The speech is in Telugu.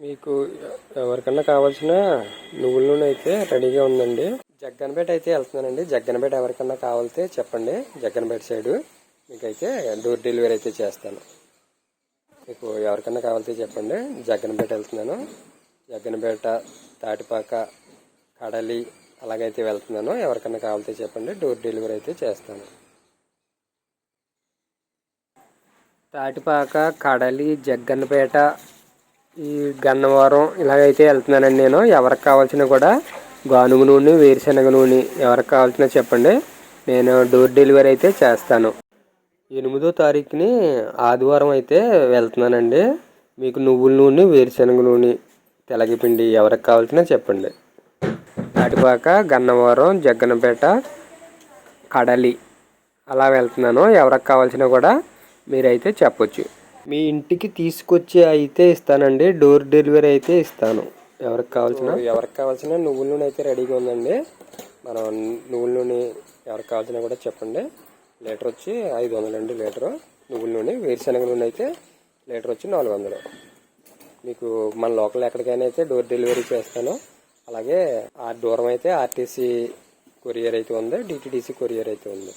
మీకు ఎవరికన్నా కావాల్సిన నువ్వుల నూనె అయితే రెడీగా ఉందండి. జగ్గనపేట అయితే వెళ్తున్నానండి. జగ్గనపేట ఎవరికన్నా కావాలితే చెప్పండి. జగ్గన్పేట సైడు మీకైతే డోర్ డెలివరీ అయితే చేస్తాను. మీకు ఎవరికన్నా కావాలితే చెప్పండి. జగ్గన్పేట వెళ్తున్నాను. జగ్గనపేట తాటిపాక కడలి అలాగైతే వెళ్తున్నాను. ఎవరికన్నా కావాలితే చెప్పండి. డోర్ డెలివరీ అయితే చేస్తాను. తాటిపాక కడలి జగ్గన్నపేట ఈ గన్నవరం ఇలాగైతే వెళ్తున్నానండి నేను. ఎవరికి కావాల్సిన కూడా గానుగు నూనె వేరుశనగ నూనె ఎవరికి కావాల్సిన చెప్పండి. నేను డోర్ డెలివరీ అయితే చేస్తాను. ఎనిమిదో తారీఖుని ఆదివారం అయితే వెళ్తున్నానండి. మీకు నువ్వుల నూనె వేరుశనగ నూనె తెలగపిండి ఎవరికి కావాల్సిన చెప్పండి. తాటిపాక గన్నవరం జగ్గనపేట కడలి అలా వెళ్తున్నాను. ఎవరికి కావాల్సిన కూడా మీరైతే చెప్పొచ్చు. మీ ఇంటికి తీసుకొచ్చి అయితే ఇస్తానండి. డోర్ డెలివరీ అయితే ఇస్తాను. ఎవరికి కావాల్సిన? ఎవరికి కావాల్సిన నువ్వుల నూనె అయితే రెడీగా ఉందండి. మనం నువ్వుల నూనె ఎవరికి కావాల్సిన కూడా చెప్పండి. లీటర్ వచ్చి ఐదు వందలండి లీటరు. నువ్వుల నూనె వేరుశనగ నూనె అయితే లీటర్ వచ్చి నాలుగు వందలు. మీకు మన లోకల్ ఎక్కడికైనా అయితే డోర్ డెలివరీ చేస్తాను. అలాగే ఆ దూరం అయితే ఆర్టీసీ కొరియర్ అయితే ఉంది డిటిడిసి కొరియర్ అయితే ఉంది.